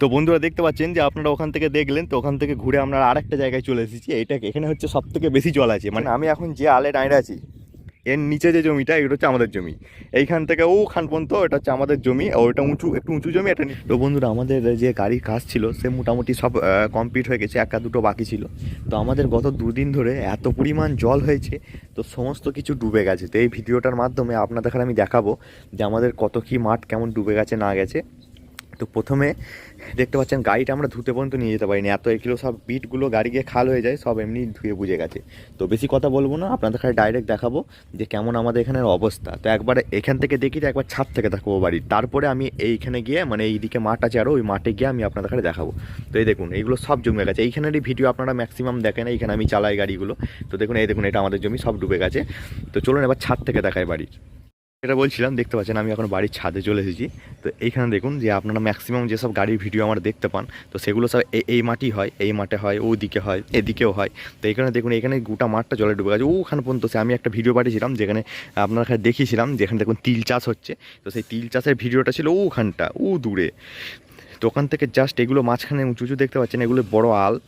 তো বন্ধুরা দেখতে পাচ্ছেন যে আপনারা ওখান থেকে দেখলেন, তো ওখান থেকে ঘুরে আমরা আরেকটা জায়গায় চলে এসেছি। এইটা এখানে হচ্ছে সব থেকে বেশি জল আছে। মানে আমি এখন যে আলে দাঁড়িয়ে আছি, এর নিচে যে জমিটা, এটা হচ্ছে আমাদের জমি। এইখান থেকে ও খান পর্যন্ত এটা হচ্ছে আমাদের জমি ওটা উঁচু, একটু উঁচু জমি এটা তো বন্ধুরা আমাদের যে গাড়ির কাজ ছিল, সে মোটামুটি সব কমপ্লিট হয়ে গেছে একা দুটো বাকি ছিল। তো আমাদের গত দুদিন ধরে এত পরিমাণ জল হয়েছে, তো সমস্ত কিছু ডুবে গেছে। তো এই ভিডিওটার মাধ্যমে আপনাদের আমি দেখাবো যে আমাদের কত কি মাঠ কেমন ডুবে গেছে, না গেছে। তো প্রথমে দেখতে পাচ্ছেন গাড়িটা আমরা ধুতে পর্যন্ত নিয়ে যেতে পারিনি। এত এগুলো সব বিটগুলো গাড়ি গিয়ে খাল হয়ে যায়, সব এমনি ধুয়ে বুঝে গেছে। তো বেশি কথা বলব না, আপনাদের খালি ডাইরেক্ট দেখাবো যে কেমন আমাদের এখানের অবস্থা। তো একবার এখান থেকে দেখি তো একবার ছাদ থেকে দেখাবো বাড়ি। তারপরে আমি এইখানে গিয়ে মানে এইদিকে মাঠ আছে আরও ওই মাঠে গিয়ে আমি আপনাদের খালি দেখাবো। তো এই দেখুন, এইগুলো সব জমে গেছে। এইখানেরই ভিডিও আপনারা ম্যাক্সিমাম দেখেন, এইখানে আমি চালাই গাড়িগুলো। তো দেখুন, এই দেখুন, এটা আমাদের জমি, সব ডুবে গেছে। তো চলুন এবার ছাদ থেকে দেখায় বাড়ির এটা বলছিলাম, দেখতে পাচ্ছেন আমি এখন বাড়ির ছাদে চলে এসেছি। তো এইখানে দেখুন যে আপনারা ম্যাক্সিমাম যেসব গাড়ির ভিডিও আমরা দেখতে পান, তো সেগুলো সব এই- মাটি হয়, এই মাঠে হয় ওদিকে হয়, এদিকেও হয়। তো এখানে দেখুন, এখানে গোটা মাঠটা জলে ডুবে গেছে। ওখানে পর্যন্ত সে আমি একটা ভিডিও পাঠিয়েছিলাম, যেখানে আপনার দেখিয়েছিলাম, যেখানে দেখুন তিল চাষ হচ্ছে। তো সেই তিল চাষের ভিডিওটা ছিল ওখানটা, ও দূরে। তো ওখান থেকে জাস্ট এগুলো মাঝখানে উঁচু উঁচু দেখতে পাচ্ছেন, এগুলো বড় আল।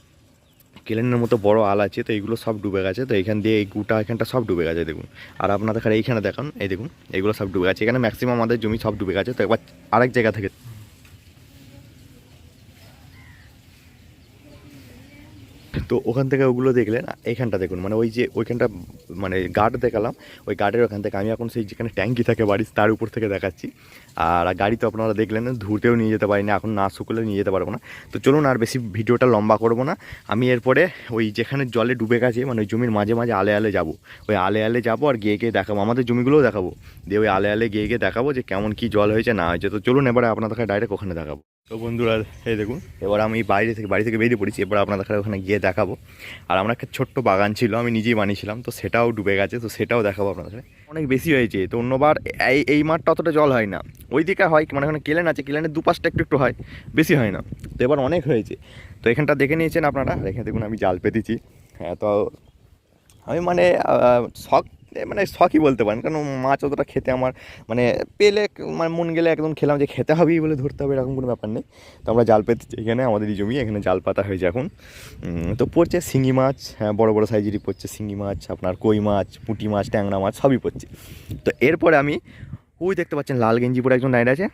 কেলেনের মতো বড় আল আছে, তো এইগুলো সব ডুবে গেছে। তো এখান দিয়ে এই গুটা এখানটা সব ডুবে গেছে, দেখুন। আর আপনাদের এখানে এইখানে দেখুন, এই দেখুন এইগুলো সব ডুবে গেছে। এখানে ম্যাক্সিমাম আমাদের জমি সব ডুবে গেছে। তো একবার আরেক জায়গা থেকে তো ওখান থেকে ওগুলো দেখলেন এইখানটা দেখুন মানে ওই যে ওইখানটা মানে গার্ড দেখালাম, ওই গার্ডের ওখান থেকে আমি এখন সেই যেখানে ট্যাঙ্কি থাকে বাড়ির, তার উপর থেকে দেখাচ্ছি। আর গাড়ি তো আপনারা দেখলেন ধুতেও নিয়ে যেতে পারি না এখন না শুকলে নিয়ে যেতে পারব না। তো চলুন আর বেশি ভিডিওটা লম্বা করব না। আমি এরপরে ওই যেখানে জলে ডুবে গেছে মানে ওই জমির মাঝে মাঝে আলে আলে যাব। ওই আলে আলে যাব আর গিয়ে গিয়ে দেখাবো, আমাদের জমিগুলোও দেখাবো। দিয়ে ওই আলে আলে গিয়ে গিয়ে দেখাবো যে কেমন কি জল হয়েছে, না হয়েছে। তো চলুন এবারে আপনাদের ডাইরেক্ট ওখানে দেখাবো। তো বন্ধুরা, এই দেখুন, এবার আমি বাইরে থেকে, বাড়ি থেকে বেরিয়ে পড়েছি। এবার আপনাদের ওখানে গিয়ে দেখাবো। আর আমার একটা ছোট্ট বাগান ছিল, আমি নিজেই বানিয়েছিলাম, তো সেটাও ডুবে গেছে, তো সেটাও দেখাবো আপনাদের অনেক বেশি হয়েছে, তো অন্যবার এই এই মাঠটা অতটা জল হয় না। ওই দিকে হয় মানে ওখানে কেলেন আছে, কেলেনের দুপাশটা একটু একটু হয়, বেশি হয় না। তো এবার অনেক হয়েছে। তো এখানটা দেখে নিয়েছেন আপনারা এখানে দেখুন আমি জাল পেতেছি। হ্যাঁ তো আমি মানে শখ মানে শখই বলতে পারেন। কারণ মাছ অতটা খেতে আমার মানে পেলে মানে মন গেলে একদম খেলাম যে খেতে হবেই বলে ধরতে হবে, এরকম কোনো ব্যাপার নেই। তো আমরা জাল পেতে এখানে আমাদেরই জমি, এখানে জাল পাতা হয়েছে এখন। তো পড়ছে শিঙি মাছ হ্যাঁ বড়ো বড়ো সাইজেরই পড়ছে শিঙি মাছ, আপনার কই মাছ, পুঁটি মাছ, ট্যাংরা মাছ, সবই পড়ছে। তো এরপরে আমি ওই দেখতে পাচ্ছেন, লাল গেঞ্জি পরে একজন দাঁড়িয়ে আছে।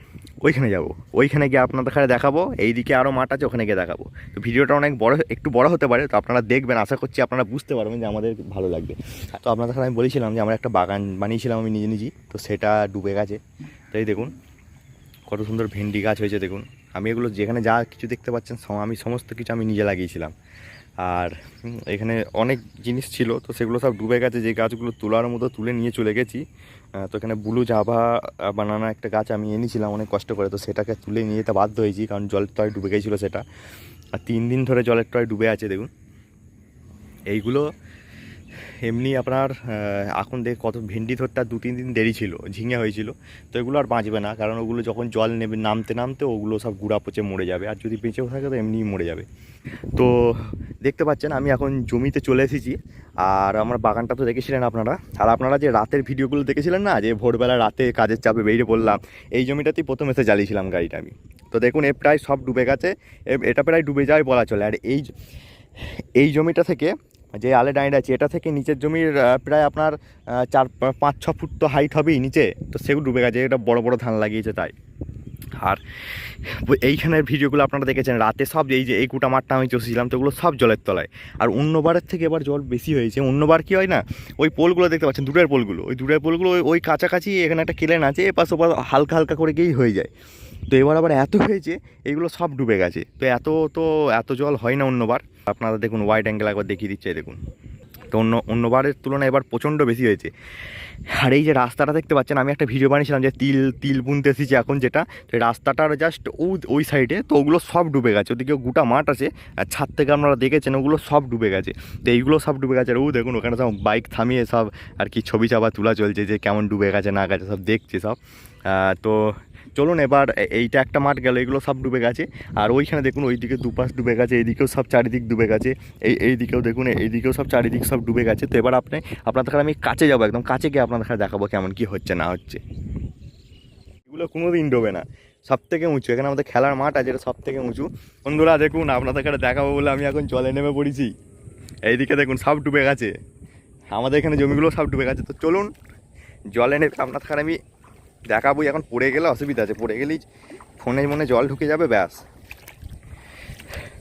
ওইখানে যাব। ওইখানে গিয়ে আপনাদের দেখাবো। এইদিকে আরও মাঠ আছে, ওখানে গিয়ে দেখাবো। তো ভিডিওটা অনেক বড়, একটু বড় হতে পারে, তো আপনারা দেখবেন। আশা করছি আপনারা বুঝতে পারবেন যে আমাদের ভালো লাগবে। তো আপনাদের আমি বলেছিলাম যে আমরা একটা বাগান বানিয়েছিলাম আমি নিজে নিজেই, তো সেটা ডুবে গেছে। তাই দেখুন, কত সুন্দর ভেন্ডি গাছ হয়েছে, দেখুন। আমি এগুলো যেখানে যা কিছু দেখতে পাচ্ছেন আমি সমস্ত কিছু আমি নিজে লাগিয়েছিলাম। আর এখানে অনেক জিনিস ছিল, তো সেগুলো সব ডুবে গেছে, যে গাছগুলো তোলার মতো তুলে নিয়ে চলে গেছি। তো এখানে ব্লু জাভা বানানো একটা গাছ আমি এনেছিলাম, অনেক কষ্ট করে, তো সেটাকে তুলে নিয়ে যেতে বাধ্য হয়েছি, কারণ জলের তয় ডুবে গেছিল সেটা। আর তিন দিন ধরে জলের টয় ডুবে আছে, দেখুন। এইগুলো এমনি আপনার এখন দেখ কত ভেন্ডি ধরতে আর দু তিন দিন দেরি ছিল, ঝিঙে হয়েছিল। তো এগুলো আর বাঁচবে না, কারণ ওগুলো যখন জল নেবে নামতে নামতে ওগুলো সব গুঁড়া পচে মরে যাবে, আর যদি বেঁচেও থাকে তো এমনিই মরে যাবে। তো দেখতে পাচ্ছেন আমি এখন জমিতে চলে এসেছি, আর আমার বাগানটা তো দেখেছিলেন আপনারা। আর আপনারা যে রাতের ভিডিওগুলো দেখেছিলেন না, যে ভোরবেলা রাতে কাজের চাপে বেরিয়ে পড়লাম, এই জমিটাতেই প্রথম এসে জ্বালিয়েছিলাম গাড়িটা আমি। তো দেখুন, এ প্রায় সব ডুবে গেছে এটা প্রায় ডুবে যায় বলা চলে। আর এই এই জমিটা থেকে যে আলে দাঁড়িয়ে আছে, এটা থেকে নিচের জমির প্রায় আপনার চার, পাঁচ, ছ ফুট তো হাইট হবেই নিচে। তো সেগুলো ডুবে গেছে, এটা বড় বড় ধান লাগিয়েছে তাই। আর এইখানের ভিডিওগুলো আপনারা দেখেছেন, রাতে সব এই যে, এই গোটা মাঠটা আমি চষেছিলাম, তো ওগুলো সব জলের তলায়। আর অন্যবারের থেকে এবার জল বেশি হয়েছে। অন্যবার কি হয় না, ওই পোলগুলো দেখতে পাচ্ছেন, দূরের পোলগুলো। ওই দূরের পোলগুলো ওই- কাছাকাছি এখানে একটা কেলেন আছে, এপাশ ওপাশ হালকা হালকা করে গিয়েই হয়ে যায়। তো এবার আবার এত হয়েছে এইগুলো সব ডুবে গেছে। তো এত তো, এত জল হয় না অন্যবার। আপনারা দেখুন ওয়াইড অ্যাঙ্গেল একবার দেখিয়ে দিচ্ছে দেখুন। তো অন্য অন্যবারের তুলনায় এবার প্রচণ্ড বেশি হয়েছে। আর এই যে রাস্তাটা দেখতে পাচ্ছেন, আমি একটা ভিডিও বানিয়েছিলাম যে তিল তিল বুনতে এসেছি এখন যেটা। তো রাস্তাটার জাস্ট ওই সাইডে তো ওগুলো সব ডুবে গেছে। ওদিকে গোটা মাঠ আছে, আর ছাদ থেকে আপনারা দেখেছেন ওগুলো সব ডুবে গেছে। তো এইগুলো সব ডুবে গেছে। আর ও দেখুন, ওখানে সব বাইক থামিয়ে সব আর কি ছবি চাপা তোলা চলছে যে কেমন ডুবে গেছে, না গেছে, সব দেখছে সব। তো চলুন এবার এইটা একটা মাঠ গেল, এগুলো সব ডুবে গেছে। আর ওইখানে দেখুন, ওইদিকে দুপাশ ডুবে গেছে, এইদিকেও সব চারিদিক ডুবে গেছে। এই এইদিকেও দেখুন এইদিকেও সব চারিদিক সব ডুবে গেছে। তো এবার আপনি আপনাদের আমি কাছে যাব একদম, কাছে গিয়ে আপনাদের দেখাবো কেমন কি হচ্ছে, না হচ্ছে। এগুলো কোনো দিন ডোবে না সব থেকে উঁচু। এখানে আমাদের খেলার মাঠ আছে, এটা সব থেকে উঁচু। বন্ধুরা, দেখুন, আপনাদের কাছে দেখাবো বলে আমি এখন জলে নেমে পড়েছি। এইদিকে দেখুন, সব ডুবে গেছে। আমাদের এখানে জমিগুলো সব ডুবে গেছে। তো চলুন, জলে নেমে আপনাদের আমি দেখাবো এখন পড়ে গেলে অসুবিধা আছে, পড়ে গেলেই ফোনে মনে জল ঢুকে যাবে, ব্যাস।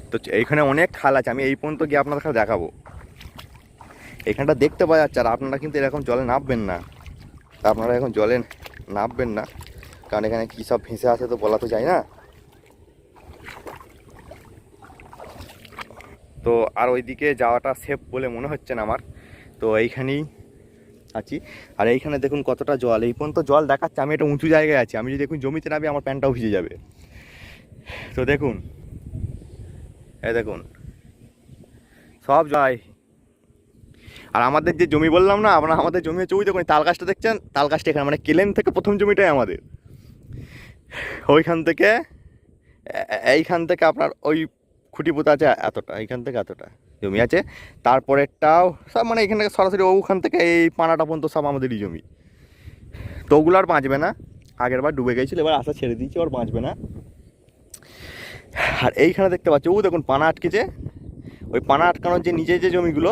তো এইখানে অনেক খাল আছে, আমি এই পর্যন্ত গিয়ে আপনাদের কাছে দেখাবো। এখানটা দেখতে পাওয়া যাচ্ছে আর আপনারা কিন্তু এরকম জলে নামবেন না। তা আপনারা এখন জলে নামবেন না, কারণ এখানে কী সব ভেসে আছে তো বলা তো যায় না। তো আর ওইদিকে যাওয়াটা সেফ বলে মনে হচ্ছে না আমার। তো এইখানেই আছি। আর এইখানে দেখুন কতটা জল। এই পর্যন্ত জল দেখাচ্ছে, আমি একটা উঁচু জায়গায় আছি। আমি যদি দেখুন জমিতে নামি, আমার প্যান্টটাও ভিজে যাবে। তো দেখুন, এই দেখুন, সব যায় আর আমাদের যে জমি বললাম না আপনারা আমাদের জমি হচ্ছে ওই দেখুন তাল গাছটা দেখছেন? তাল গাছটা এখানে মানে কেলেন থেকে প্রথম জমিটাই আমাদের। ওইখান থেকে এইখান থেকে আপনার ওই খুঁটি পোতা আছে এতটা, এইখান থেকে এতটা। জমি আছে। তারপরেরটাও সব মানে এখান সরাসরি ওখান থেকে এই পানাটা পর্যন্ত সব আমাদেরই জমি। তো ওগুলো আর বাঁচবে না। আগের বার ডুবে গেছিল, এবার আশা ছেড়ে দিয়েছি ওর বাঁচবে না। আর এইখানে দেখতে পাচ্ছি, ও দেখুন পানা আটকেছে। ওই পানা আটকানোর যে নিজে যে জমিগুলো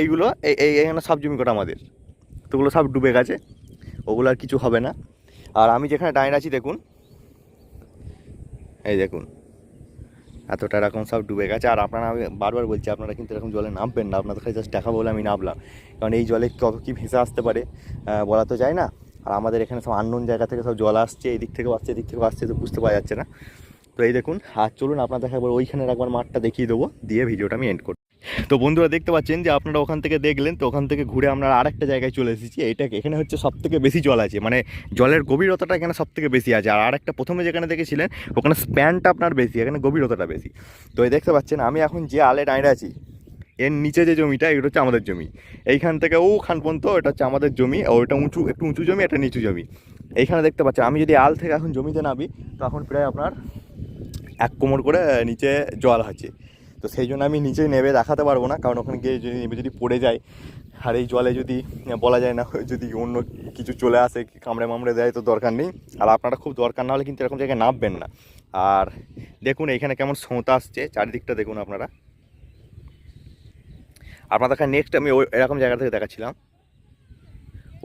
এইগুলো এই এইখানে সব জমি কটা আমাদের। তো ওগুলো সব ডুবে গেছে। ওগুলো আর কিছু হবে না। আর আমি যেখানে দাঁড়িয়ে আছি, দেখুন। এই দেখুন। এতটা এরকম সব ডুবে গেছে। আর আপনারা আমি বারবার বলছি, আপনারা কিন্তু এরকম জলে নামবেন না। আপনাদের কাছে জাস্ট দেখা বলে আমি নামলাম। কারণ এই জলে কত কী ভেসে আসতে পারে বলা তো যায় না। আর আমাদের এখানে সব আননোন জায়গা থেকে সব জল আসছে এই দিক থেকেও আসছে, এদিক থেকেও আসছে, তো বুঝতে পাওয়া যাচ্ছে না। তো এই দেখুন, আর চলুন আপনাদের একবার ওইখানের একবার মাঠটা দেখিয়ে দেবো, দিয়ে ভিডিওটা আমি এন্ড করব তো বন্ধুরা দেখতে পাচ্ছেন যে আপনারা ওখান থেকে দেখলেন, তো ওখান থেকে ঘুরে আমরা আরেকটা জায়গায় চলে এসেছি। এটা এখানে হচ্ছে সব থেকে বেশি জল আছে। মানে জলের গভীরতাটা এখানে সব থেকে বেশি আছে। আর আরেকটা প্রথমে যেখানে দেখেছিলেন, ওখানে স্প্যানটা আপনার বেশি, এখানে গভীরতাটা বেশি। তো এই দেখতে পাচ্ছেন, আমি এখন যে আলে দাঁড়িয়ে আছি, এর নিচে যে জমিটা, এটা হচ্ছে আমাদের জমি। এইখান থেকে ওখান পর্যন্ত এটা হচ্ছে আমাদের জমি ওইটা উঁচু, একটু উঁচু জমি, একটা নিচু জমি। এইখানে দেখতে পাচ্ছেন, আমি যদি আল থেকে এখন জমিতে নামি, তখন প্রায় আপনার এক কোমর করে নিচে জল আছে। তো সেই জন্য আমি নিচে নেবে দেখাতে পারব না, কারণ ওখানে গিয়ে যদি নেমে যদি পড়ে যায় আর এই জলে যদি বলা যায় না, যদি অন্য কিছু চলে আসে, কামড়ে মামড়ে দেয় তো দরকার নেই। আর আপনারা খুব দরকার না হলে কিন্তু এরকম জায়গায় নামবেন না। আর দেখুন, এখানে কেমন সোঁতা আসছে, চারিদিকটা দেখুন আপনারা। আপনাদের নেক্সট আমি ওই এরকম জায়গা থেকে দেখাচ্ছিলাম।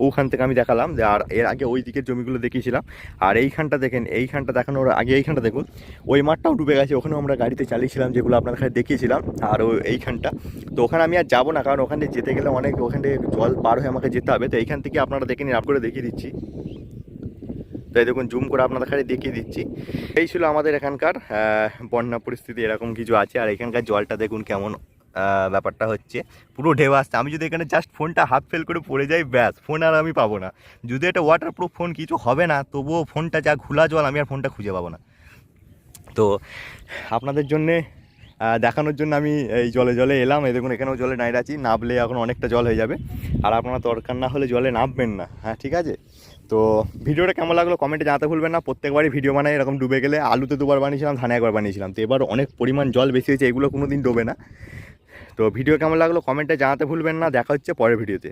ওখান থেকে আমি দেখালাম যে আর এর আগে ওই দিকের জমিগুলো দেখিয়েছিলাম। আর এইখানটা দেখেন, এইখানটা দেখানোর আগে এইখানটা দেখুন, ওই মাঠটাও ডুবে গেছে, ওখানেও আমরা গাড়িতে চালিয়েছিলাম, যেগুলো আপনাদের কাছে দেখিয়েছিলাম, আর ওই এইখানটা। তো ওখানে আমি আর যাব না, কারণ ওখানে যেতে গেলে অনেক, ওখান জল পার হয়ে আমাকে যেতে হবে। তো এইখান থেকে আপনারা দেখে নিন করে দেখিয়ে দিচ্ছি। তো এই দেখুন, জুম করে আপনাদের কাছে দেখিয়ে দিচ্ছি। এই ছিল আমাদের এখানকার বন্যা পরিস্থিতি, এরকম কিছু আছে। আর এখানকার জলটা দেখুন কেমন ব্যাপারটা হচ্ছে, পুরো ঢেউ আসছে। আমি যদি এখানে জাস্ট ফোনটা হাফ ফেল করে পড়ে যাই, ব্যাস ফোন আর আমি পাবো না। যদি এটা ওয়াটার প্রুফ ফোন কিছু হবে না, তবুও ফোনটা যা ঘোলা জল, আমি আর ফোনটা খুঁজে পাবো না। তো, আপনাদের জন্যে দেখানোর জন্য আমি এই জলে জলে এলাম। এই দেখুন, এখানেও জলে নাইট আছি। নামলে এখন অনেকটা জল হয়ে যাবে। আর আপনারা দরকার না হলে জলে নামবেন না। হ্যাঁ ঠিক আছে? তো, ভিডিওটা কেমন লাগল কমেন্টে জানাতে ভুলবেন না। প্রত্যেকবারই ভিডিও বানাই, এরকম ডুবে গেলে আলুতে দুবার বানিয়েছিলাম, ধানে একবার বানিয়েছিলাম। তো এবার অনেক পরিমাণ জল বেশি হয়েছে, এগুলো কোনো দিন ডোবে না। তো ভিডিও কেমন লাগল? কমেন্টে জানাতে ভুলবেন না। দেখা হচ্ছে পরের ভিডিওতে